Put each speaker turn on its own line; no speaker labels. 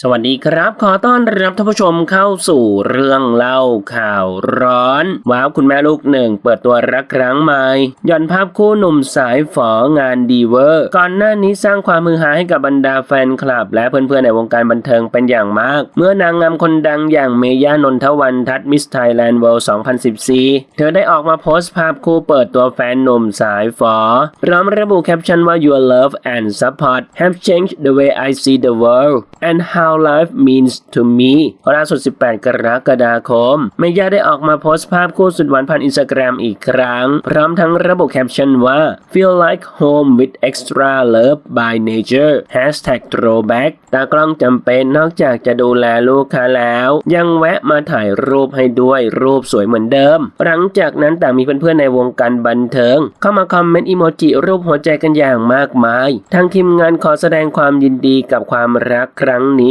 สวัสดีครับ ขอต้อนรับท่านผู้ชมเข้าสู่เรื่องเล่าข่าวร้อน ว้าวคุณแม่ลูกหนึ่งเปิดตัวรักครั้งใหม่ย่อนภาพคู่หนุ่มสายฝองานดีเวอร์ ก่อนหน้านี้สร้างความมือหาให้กับบรรดาแฟนคลับ และเพื่อนๆในวงการบันเทิงเป็นอย่างมาก เมื่อนางงามคนดังอย่างเมย่านนทวันทัศมิสไทยแลนด์เวิลด์2014 เธอได้ออกมาโพสต์ภาพคู่เปิดตัวแฟนหนุ่มสายฝอพร้อมระบุแคปชั่นว่า your love and support have changed the way I see the world and how How life means to me ล่าสุด 18 กรกฎาคม เมย่าได้ออกมาโพสต์ภาพคู่สุดหวานผ่านอินสตาแกรมอีกครั้ง พร้อมทั้งระบุแคปชั่นว่า feel like home with extra love by nature hashtag throwback ตากล้องจำเป็นนอกจากจะดูแลลูกค้าแล้ว ยังแวะมาถ่ายรูปให้ด้วยรูปสวยเหมือนเดิม หลังจากนั้นต่างมีเพื่อนๆในวงการบันเทิง เข้ามาคอมเมนต์อีโมจิรูปหัวใจกันอย่างมากมาย ทางทีมงานขอแสดงความยินดีกับความรักครั้งนี้